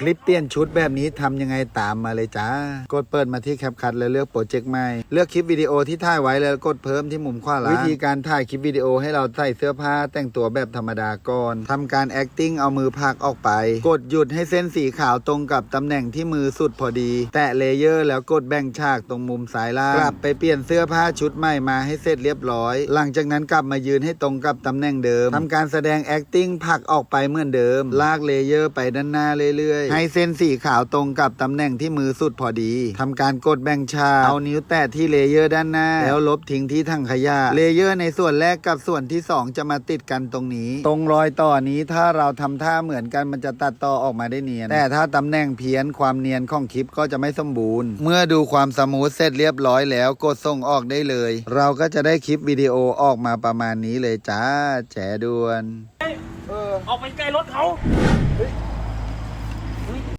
คลิปเปลี่ยนชุดแบบนี้ทำยังไงตามมาเลยจ้ากดเปิดมาที่แคปคัทแล้วเลือกโปรเจกต์ใหม่ เลือกคลิปวิดีโอที่ถ่ายไว้แล้วกดเพิ่มที่มุมขวาล่างวิธีการถ่ายคลิปวิดีโอให้เราใส่เสื้อผ้าแต่งตัวแบบธรรมดาก่อนทำการ acting เอามือพากออกไป กดหยุดให้เส้นสีขาวตรงกับตำแหน่งที่มือสุดพอดี แตะเลเยอร์แล้วกดแบ่งฉากตรงมุมซ้ายล่างกลับไปเปลี่ยนเสื้อผ้าชุดใหม่มาให้เสร็จเรียบร้อย หลังจากนั้นกลับมายืนให้ตรงกับตำแหน่งเดิมทำการแสดง acting ผลักออกไปเหมือนเดิม ลากเลเยอร์ไปด้านหน้าเรื่อยๆให้เส้นสีขาวตรงกับตำแหน่งที่มือสุดพอดีทำการกดแบ่งฉากเอานิ้วแตะที่เลเยอร์ด้านหน้า แล้วลบทิ้งที่ถังขยะ เลเยอร์ในส่วนแรกกับส่วนที่สองจะมาติดกันตรงนี้ ตรงรอยต่อนี้ถ้าเราทำท่าเหมือนกันมันจะตัดต่อออกมาได้เนียน แต่ถ้าตำแหน่งเพี้ยนความเนียนของคลิปก็จะไม่สมบูรณ์ เมื่อดูความสมูทเสร็จเรียบร้อยแล้วกดส่งออกได้เลย เราก็จะได้คลิปวิดีโอออกมาประมาณนี้เลยจ้าแฉด่วนออกไปไกลรถเขา